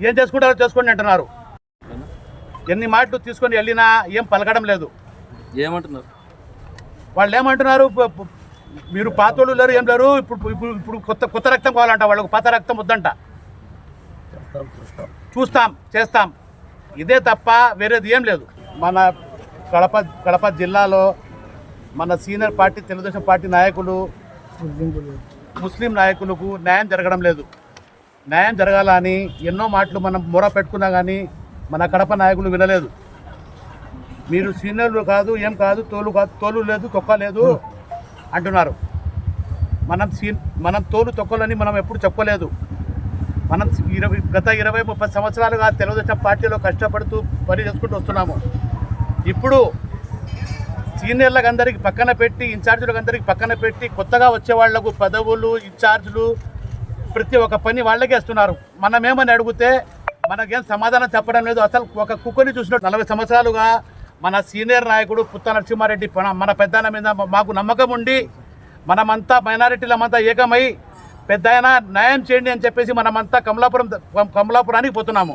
ఏం చేసుకుంటారో చేసుకోండి అంటున్నారు. ఎన్ని మాటలు తీసుకొని వెళ్ళినా ఏం పలకడం లేదు. ఏమంటున్నారు? వాళ్ళు ఏమంటున్నారు? మీరు పాతోళ్ళు లేరు ఏం లేరు ఇప్పుడు ఇప్పుడు ఇప్పుడు కొత్త కొత్త రక్తం కావాలంట వాళ్ళకు పాత రక్తం వద్దంట. చూస్తాం చేస్తాం. ఇదే తప్ప వేరేది ఏం లేదు. మన కడప కడప జిల్లాలో మన సీనియర్ పార్టీ తెలుగుదేశం పార్టీ నాయకులు ముస్లిం నాయకులకు న్యాయం జరగడం లేదు. న్యాయం జరగాలని ఎన్నో మాటలు మనం మొర పెట్టుకున్నా కానీ మన కడప నాయకులు వినలేదు. మీరు సీనియర్లు కాదు ఏం కాదు తోలు కాదు తోలు లేదు తొక్క లేదు అంటున్నారు. మనం సీ మనం తోలు తొక్కలని మనం ఎప్పుడు చెప్పలేదు. మనం ఇరవై గత ఇరవై ముప్పై సంవత్సరాలుగా తెలుగుదేశం పార్టీలో కష్టపడుతూ పని చేసుకుంటూ వస్తున్నాము. ఇప్పుడు సీనియర్లకు అందరికీ పక్కన పెట్టి ఇన్ఛార్జీలకు పక్కన పెట్టి కొత్తగా వచ్చే వాళ్ళకు పదవులు ఇన్ఛార్జీలు ప్రతి ఒక్క పని వాళ్ళకే ఇస్తున్నారు. మనమేమని అడిగితే మనకేం సమాధానం చెప్పడం లేదు. అసలు ఒక కుక్కని చూసినట్టు నలభై సంవత్సరాలుగా మన సీనియర్ నాయకుడు పుత్త నరసింహారెడ్డి మన- మన మీద మాకు నమ్మకం ఉండి మనమంతా మైనారిటీలమంతా ఏకమై పెద్ద న్యాయం చేయండి అని చెప్పేసి మనమంతా కమలాపురం కమలాపురానికి పోతున్నాము.